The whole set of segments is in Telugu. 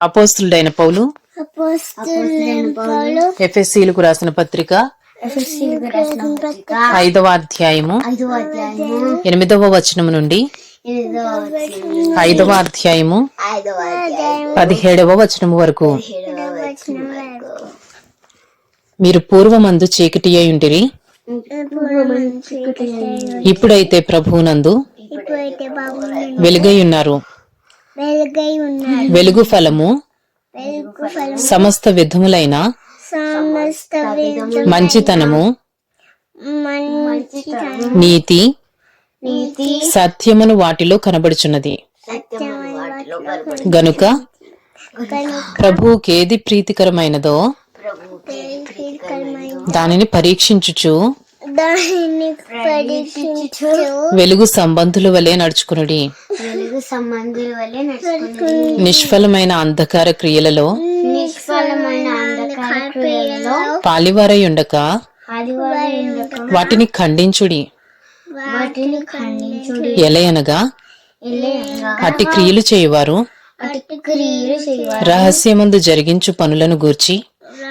అపోస్తులుడైన పౌలు ఎఫ్ఎస్సీలకు రాసిన పత్రిక ఐదవ అధ్యాయము ఎనిమిదవ వచనము నుండి ఐదవ అధ్యాయము పదిహేడవ వచనము వరకు. మీరు పూర్వమందు చీకటి అయ్యుంటిరి ఇప్పుడైతే ప్రభువునందు వెలుగై ఉన్నారు. వెలుగై ఫలము సమస్త విధములైన మంచితనము మంచితనం నీతి సత్యమును వాటిలో కనబడుచున్నది. గనుక ప్రభువుకేది ప్రీతికరమైనదో దానిని పరీక్షించుచు వెలుగు సంబంధుల వలె నడుచుకునుడి. వెలుగు సంబంధుల నిష్ఫలమైన అంధకార క్రియలలో నిష్ఫలమైన అంధకార క్రియలలో పాలివారై ఉండక వాటిని ఖండించుడి. వాటిని ఖండించుడి. ఎలయనగా అట్టి క్రియలు చేయువారు. రహస్యమందు జరిగించు పనులను గూర్చి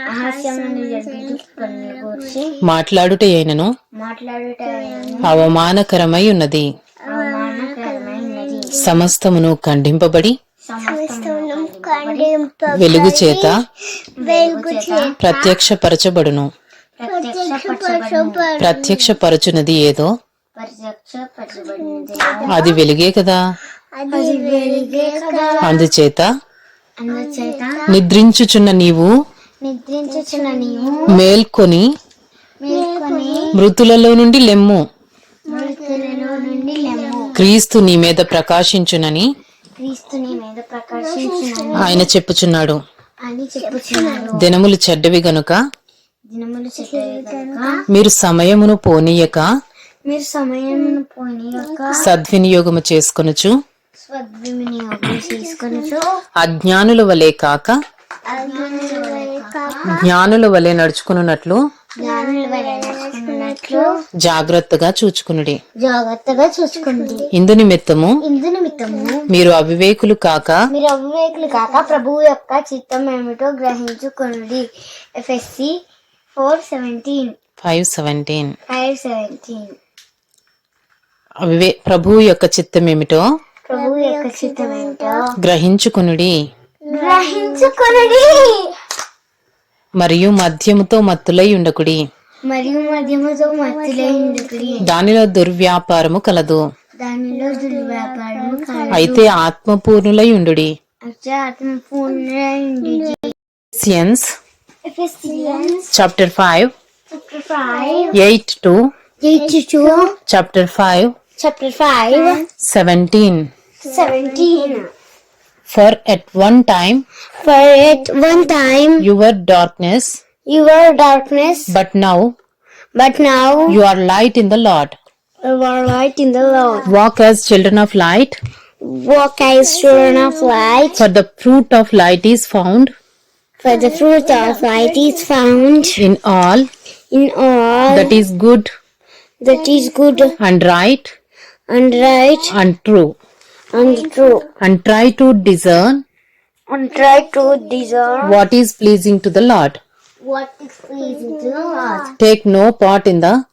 రహస్యమైన జరిగించు పనుల గురించి మాట్లాడుట అయినను మాట్లాడుట అవమానకరమై ఉన్నది సమస్తమును ఖండింపబడి వెలుగు చేత ప్రత్యక్షపరచబడును. ప్రత్యక్షపరచునది ఏదో? అది వెలుగే కదా? అందుచేత నిద్రించుచున్న నీవు మేల్కొని మృతులలో నుండి లెమ్ము. క్రీస్తు నీ మీద ప్రకాశించునని ఆయన చెప్పుచున్నాడు. దినములు చెడ్డవి గనుక మీరు సమయమును పోనీయక మీరు సమయం పోని యొక్క సద్వినియోగము చేసుకొనుచు స్వద్వినియోగం చేసుకొనుచు అజ్ఞానుల వలె కాక అజ్ఞానుల వలె కాక జ్ఞానుల వలె నడుచుకున్నట్లు జాగ్రత్తగా చూచుకునుడి. జాగ్రత్తగా ఇందు నిమిత్తము ఇందు నిమిత్తము మీరు అవివేకులు కాక మీరు అవివేకులు కాక ప్రభువు యొక్క చిత్తం ఏమిటో గ్రహించుకొనుడి. Ephesians four seventeen. Five seventeen. Five seventeen. అవివే ప్రభువు యొక్క చిత్తం ఏమిటో ప్రభువు యొక్క చిత్తం ఏమిటో గ్రహించుకునుడి. గ్రహించుకొనుడి. మరియు మద్యముతో మత్తులై ఉండకుడి. మరియు దానిలో దుర్వ్యాపారము కలదు. దానిలో దుర్వ్యాపారము కలదు. అయితే ఆత్మపూర్ణులై సియన్స్ Ephesians chapter five eight to eight two chapter five chapter five seventeen seventeen for at one time for at one time your You were darkness, But now but now you are light in the Lord. you are light in the Lord. Walk as children of light, Walk as children of light, for the fruit of light is found for the fruit of light is found in all in all that is good that is good and right and right and true. and true. And try to discern And try to discern what is pleasing to the Lord. What is do not. Take no part in the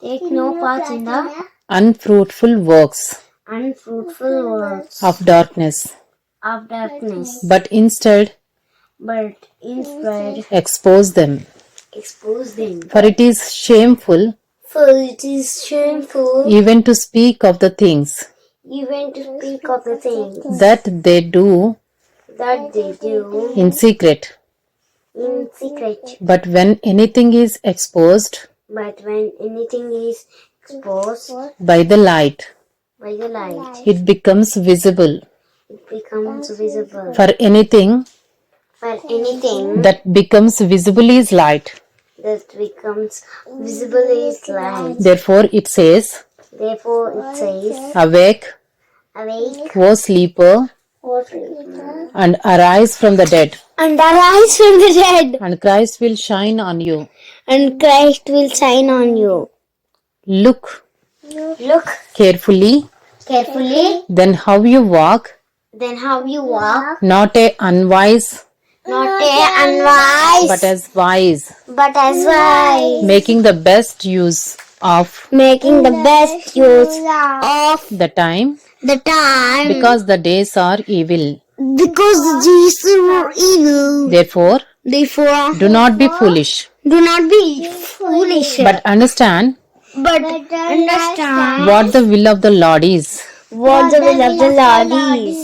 Take no part in the unfruitful works unfruitful works of darkness, of darkness, but instead but instead expose them. expose them. For it is shameful For it is shameful even to speak of the things even to speak of the things that they do that they do in secret in secret. But when anything is exposed But when anything is exposed by the light, by the light, it becomes visible. it becomes visible. For anything For anything that becomes visible is light. that becomes visible is light. Therefore, it says, Therefore, it says, Awake, Awake, O sleeper, sleeper, and arise from the dead, and arise from the dead, and Christ will shine on you. and Christ will shine on you. Look. Look. Carefully. Carefully, then how you walk. Then how you walk, not a unwise, not a unwise, but as wise, but as wise, making the best use of making the best use of the time the time because the days are evil. because the days are evil. Therefore, Therefore, do not be foolish, do not be foolish, but understand but understand what the will of the Lord is. what the will of the Lord is.